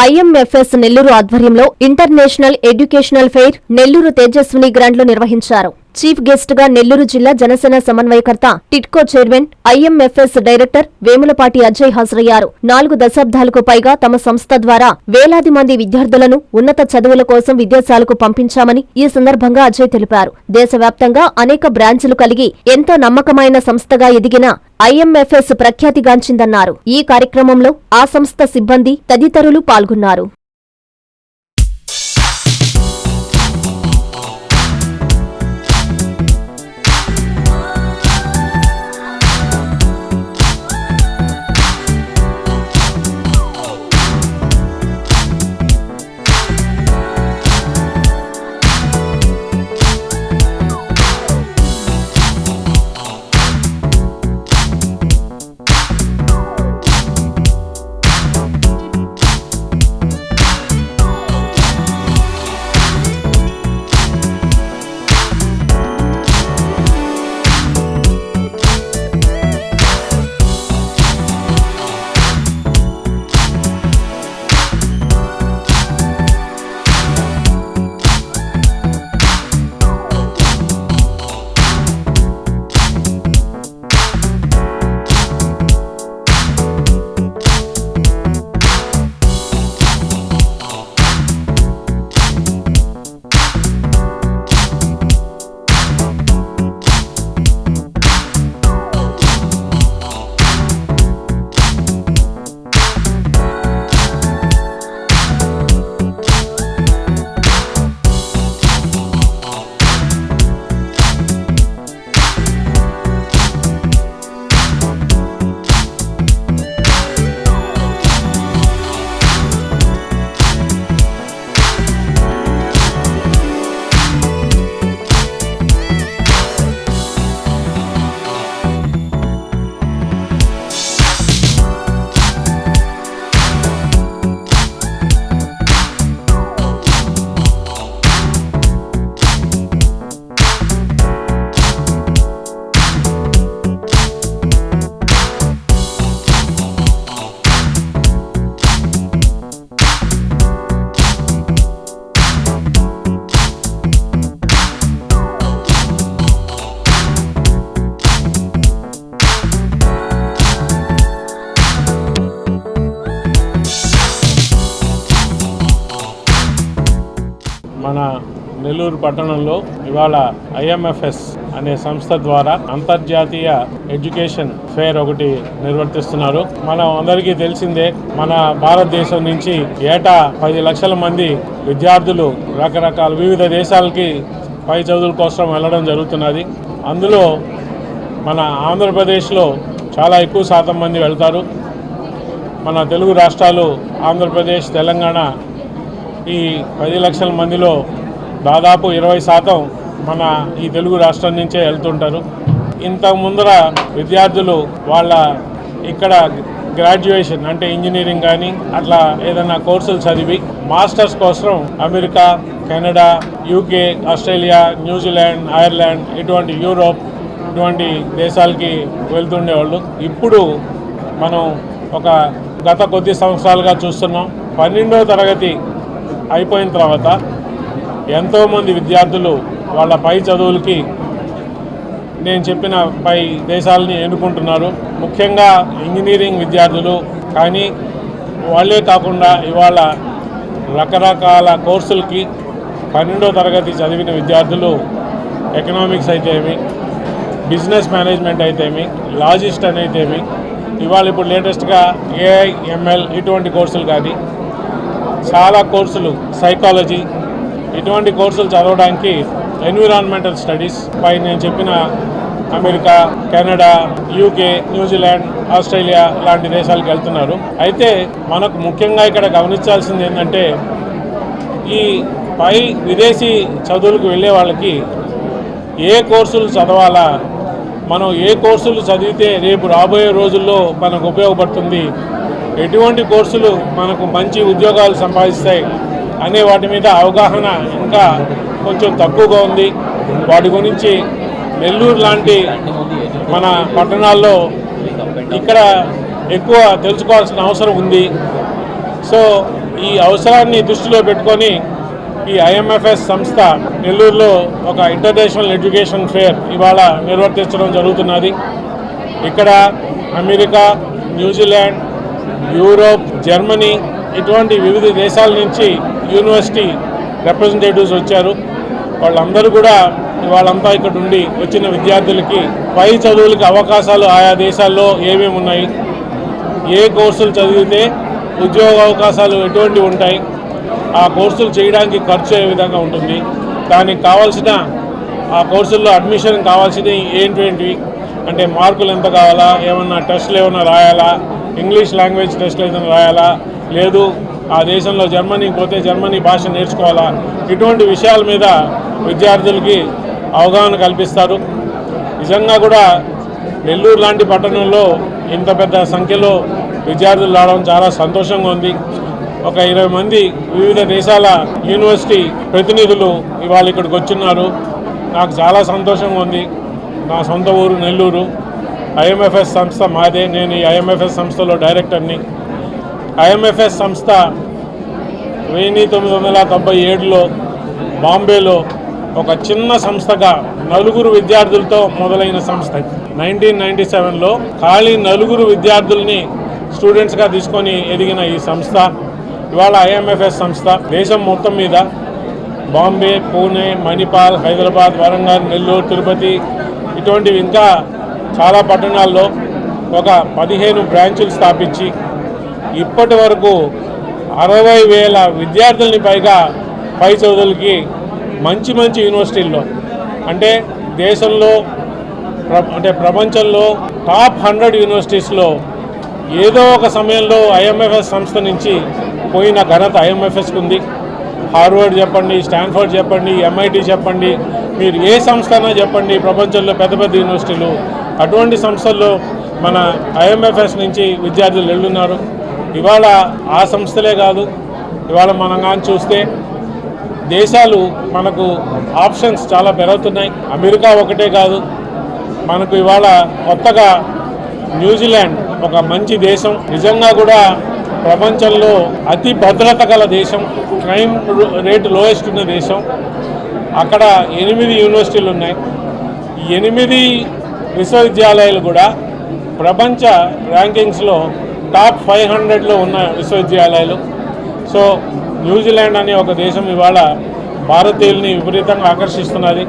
IMFS Nellore ఆధ్వర్యంలో international educational fair Nellore Tejaswini గ్రాండ్లు నిర్వహించారు. Chief గెస్ట్గా నెల్లూరు జిల్లా జనసేన సమన్వయకర్త TIDCO chairman IMFS director Vemulapati Ajay హాజరయ్యారు. నాలుగు దశాబ్దాలకు పైగా తమ సంస్థ ద్వారా వేలాది మంది విద్యార్థులను ఉన్నత చదువుల కోసం విదేశాలకు పంపించామని ఈ సందర్భంగా అజయ్ తెలిపారు. దేశవ్యాప్తంగా అనేక బ్రాంచులు కలిగి ఎంతో నమ్మకమైన సంస్థగా ఎదిగిన ఐఎంఎఫ్ఎస్ ప్రఖ్యాతిగాంచిందన్నారు. ఈ కార్యక్రమంలో ఆ సంస్థ సిబ్బంది తదితరులు పాల్గొన్నారు. మన నెల్లూరు పట్టణంలో ఇవాళ ఐఎంఎఫ్ఎస్ అనే సంస్థ ద్వారా అంతర్జాతీయ ఎడ్యుకేషన్ ఫేర్ ఒకటి నిర్వర్తిస్తున్నారు. మనం అందరికీ తెలిసిందే మన భారతదేశం నుంచి ఏటా పది లక్షల మంది విద్యార్థులు రకరకాల వివిధ దేశాలకి పై చదువుల కోసం వెళ్ళడం జరుగుతున్నది. అందులో మన ఆంధ్రప్రదేశ్లో చాలా ఎక్కువ శాతం మంది వెళ్తారు. మన తెలుగు రాష్ట్రాలు ఆంధ్రప్రదేశ్ తెలంగాణ ఈ పది లక్షల మందిలో దాదాపు ఇరవై శాతం మన ఈ తెలుగు రాష్ట్రం నుంచే వెళ్తుంటారు. ఇంత ముందర విద్యార్థులు వాళ్ళ ఇక్కడ గ్రాడ్యుయేషన్ అంటే ఇంజనీరింగ్ కానీ అట్లా ఏదైనా కోర్సులు చదివి మాస్టర్స్ కోసం అమెరికా కెనడా యూకే ఆస్ట్రేలియా న్యూజిలాండ్ ఐర్లాండ్ ఇటువంటి యూరోప్ ఇటువంటి దేశాలకి వెళ్తుండేవాళ్ళు. ఇప్పుడు మనం ఒక గత కొద్ది సంవత్సరాలుగా చూస్తున్నాం. పన్నెండో తరగతి అయిపోయిన తర్వాత ఎంతోమంది విద్యార్థులు వాళ్ళ పై చదువులకి నేను చెప్పిన పై దేశాలని ఎన్నుకుంటున్నారు. ముఖ్యంగా ఇంజనీరింగ్ విద్యార్థులు కానీ వాళ్ళే కాకుండా ఇవాళ రకరకాల కోర్సులకి పన్నెండో తరగతి చదివిన విద్యార్థులు ఎకనామిక్స్ అయితేమి బిజినెస్ మేనేజ్మెంట్ అయితేమి లాజిస్ట్ అని అయితేమి ఇవాళ ఇప్పుడు లేటెస్ట్గా ఏఐ ఎంఎల్ ఇటువంటి కోర్సులు కానీ చాలా కోర్సులు సైకాలజీ ఇటువంటి కోర్సులు చదవడానికి ఎన్విరాన్మెంటల్ స్టడీస్ పై నేను చెప్పిన America Canada UK New Zealand Australia లాంటి దేశాలకు వెళ్తున్నారు. అయితే మనకు ముఖ్యంగా ఇక్కడ గమనించాల్సింది ఏంటంటే ఈ పై విదేశీ చదువులకు వెళ్ళే వాళ్ళకి ఏ కోర్సులు చదవాలా మనం ఏ కోర్సులు చదివితే రేపు రాబోయే రోజుల్లో మనకు ఉపయోగపడుతుంది ఎటువంటి కోర్సులు మనకు మంచి ఉద్యోగాలు సంపాదిస్తాయి అనే వాటి మీద అవగాహన ఇంకా కొంచెం తక్కువగా ఉంది. వాటి గురించి నెల్లూరు లాంటి మన పట్టణాల్లో ఇక్కడ ఎక్కువ తెలుసుకోవాల్సిన అవసరం ఉంది. సో ఈ అవసరాన్ని దృష్టిలో పెట్టుకొని ఈ ఐఎంఎఫ్ఎస్ సంస్థ నెల్లూరులో ఒక ఇంటర్నేషనల్ ఎడ్యుకేషన్ ఫేర్ ఇవాళ నిర్వర్తించడం జరుగుతున్నది. ఇక్కడ అమెరికా న్యూజిలాండ్ యూరోప్ జర్మనీ ఇటువంటి వివిధ దేశాల నుంచి యూనివర్సిటీ రిప్రజెంటేటివ్స్ వచ్చారు. వాళ్ళందరూ కూడా వాళ్ళంతా ఇక్కడ ఉండి వచ్చిన విద్యార్థులకి పై చదువులకి అవకాశాలు ఆయా దేశాల్లో ఏమేమి ఉన్నాయి ఏ కోర్సులు చదివితే ఉద్యోగ అవకాశాలు ఎటువంటివి ఉంటాయి ఆ కోర్సులు చేయడానికి ఖర్చు ఏ విధంగా ఉంటుంది దానికి కావాల్సిన ఆ కోర్సుల్లో అడ్మిషన్ కావాల్సినవి ఏంటివి అంటే మార్కులు ఎంత కావాలా ఏమన్నా టెస్టులు ఏమన్నా రాయాలా ఇంగ్లీష్ లాంగ్వేజ్ టెస్టులు ఏదైనా రాయాలా? లేదు ఆ దేశంలో జర్మనీకి పోతే జర్మనీ భాష నేర్చుకోవాలా? ఇటువంటి విషయాల మీద విద్యార్థులకి అవగాహన కల్పిస్తారు. నిజంగా కూడా నెల్లూరు లాంటి పట్టణంలో ఇంత పెద్ద సంఖ్యలో విద్యార్థులు రావడం చాలా సంతోషంగా ఉంది. ఒక ఇరవై మంది వివిధ దేశాల యూనివర్సిటీ ప్రతినిధులు ఇవాళ ఇక్కడికి వచ్చిన్నారు. నాకు చాలా సంతోషంగా ఉంది. నా సొంత ఊరు నెల్లూరు. ఐఎంఎఫ్ఎస్ సంస్థ మాదే నేను ఈ ఐఎంఎఫ్ఎస్ సంస్థలో డైరెక్టర్ని. ఐఎంఎఫ్ఎస్ సంస్థ వెయ్యి తొమ్మిది వందల తొంభై ఏడులో బాంబేలో ఒక చిన్న సంస్థగా నలుగురు విద్యార్థులతో మొదలైన సంస్థ నైన్టీన్ నైన్టీ సెవెన్లో ఖాళీ నలుగురు విద్యార్థుల్ని స్టూడెంట్స్గా తీసుకొని ఎదిగిన ఈ సంస్థ ఇవాళ ఐఎంఎఫ్ఎస్ సంస్థ. దేశం మొత్తం మీద బాంబే పూణే మణిపాల్ హైదరాబాద్ వరంగల్ నెల్లూరు తిరుపతి ఇటువంటివి ఇంకా చాలా పట్టణాల్లో ఒక పదిహేను బ్రాంచులు స్థాపించి ఇప్పటి వరకు అరవై వేల విద్యార్థుల్ని పైగా పై చదువులకి మంచి మంచి యూనివర్సిటీల్లో అంటే దేశంలో ప్ర అంటే ప్రపంచంలో టాప్ హండ్రెడ్ యూనివర్సిటీస్లో ఏదో ఒక సమయంలో ఐఎంఎఫ్ఎస్ సంస్థ నుంచి పోయిన ఘనత ఐఎంఎఫ్ఎస్కి ఉంది. హార్వర్డ్ చెప్పండి స్టాన్ఫర్డ్ చెప్పండి ఎంఐటి చెప్పండి మీరు ఏ సంస్థ చెప్పండి ప్రపంచంలో పెద్ద పెద్ద యూనివర్సిటీలు అటువంటి సంస్థల్లో మన ఐఎంఎఫ్ఎస్ నుంచి విద్యార్థులు వెళ్ళున్నారు. ఇవాళ ఆ సంస్థలే కాదు ఇవాళ మనం కానీ చూస్తే దేశాలు మనకు ఆప్షన్స్ చాలా పెరుగుతున్నాయి. అమెరికా ఒకటే కాదు మనకు ఇవాళ కొత్తగా న్యూజిలాండ్ ఒక మంచి దేశం. నిజంగా కూడా ప్రపంచంలో అతి భద్రత గల దేశం క్రైమ్ రేటు లోయెస్ట్ ఉన్న దేశం. అక్కడ ఎనిమిది యూనివర్సిటీలు ఉన్నాయి. ఎనిమిది విశ్వవిద్యాలయాలు కూడా ప్రపంచ ర్యాంకింగ్స్లో టాప్ ఫైవ్ హండ్రెడ్లో ఉన్న విశ్వవిద్యాలయాలు. సో న్యూజిలాండ్ అనే ఒక దేశం ఇవాళ భారతీయుల్ని విపరీతంగా ఆకర్షిస్తున్నది.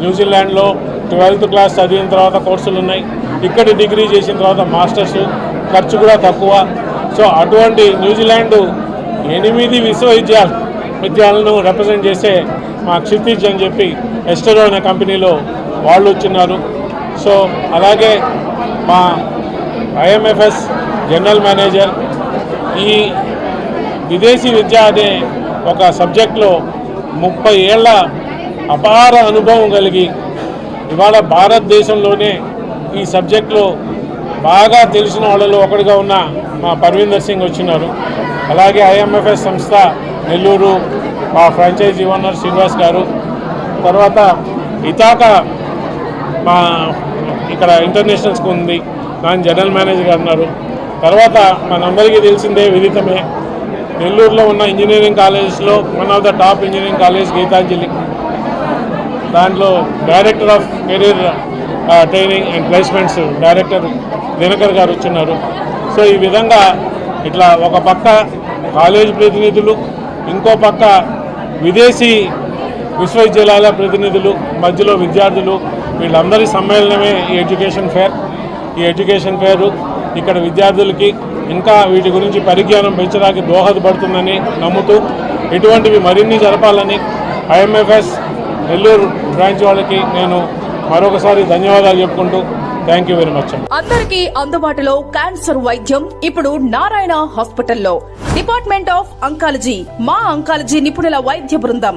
న్యూజిలాండ్లో ట్వెల్త్ క్లాస్ చదివిన తర్వాత కోర్సులు ఉన్నాయి. ఇక్కడ డిగ్రీ చేసిన తర్వాత మాస్టర్స్ ఖర్చు కూడా తక్కువ. సో అటువంటి న్యూజిలాండ్ ఎనిమిది విశ్వవిద్యాల విద్యాలను రిప్రజెంట్ చేసే మా క్షితిజ్ అని చెప్పి ఎస్టరో అనే కంపెనీలో వాళ్ళు వచ్చినారు. సో అలాగే మా ఐఎంఎఫ్ఎస్ జనరల్ మేనేజర్ ఈ విదేశీ విద్య అనే ఒక సబ్జెక్ట్లో ముప్పై ఏళ్ళ అపార అనుభవం కలిగి ఇవాళ భారతదేశంలోనే ఈ సబ్జెక్ట్లో బాగా తెలిసిన వాళ్ళలో ఒకటిగా ఉన్న మా పర్వీందర్ సింగ్ వచ్చినారు. అలాగే ఐఎంఎఫ్ఎస్ సంస్థ నెల్లూరు మా ఫ్రాంచైజీ ఓనర్ శ్రీనివాస్ గారు. తర్వాత ఇతాక మా ఇక్కడ ఇంటర్నేషనల్ స్కూల్ ఉంది. దాని జనరల్ మేనేజర్ గారు ఉన్నారు. తర్వాత మనందరికీ తెలిసిందే విదితమే. నెల్లూరులో ఉన్న ఇంజనీరింగ్ కాలేజెస్లో one of the top engineering college Geethanjali. దాంట్లో director of career training and placements director Dinakar garu వచ్చిన్నారు. So ఈ విధంగా ఇట్లా ఒక పక్క కాలేజ్ ప్రతినిధులు ఇంకో పక్క విదేశీ విశ్వవిద్యాలయాల ప్రతినిధులు మధ్యలో విద్యార్థులు వీళ్ళందరి సమ్మేళనమే ఈ ఎడ్యుకేషన్ ఫేర్. ఈ ఎడ్యుకేషన్ ఫేరు ఇక్కడ విద్యార్థులకి ఇంకా వీటి గురించి పరిజ్ఞానం పెంచడానికి దోహదపడుతుందని నమ్ముతూ ఇటువంటివి మరిన్ని జరపాలని ఐఎంఎఫ్ఎస్ నెల్లూరు బ్రాంచ్ వాళ్ళకి నేను మరొకసారి ధన్యవాదాలు చెప్పుకుంటూ థ్యాంక్ యూ వెరీ మచ్ అందరికీ అందుబాటులో క్యాన్సర్ వైద్యం ఇప్పుడు నారాయణ హాస్పిటల్లో. డిపార్ట్మెంట్ ఆఫ్ అంకాలజీ మా అంకాలజీ నిపుణుల వైద్య బృందం.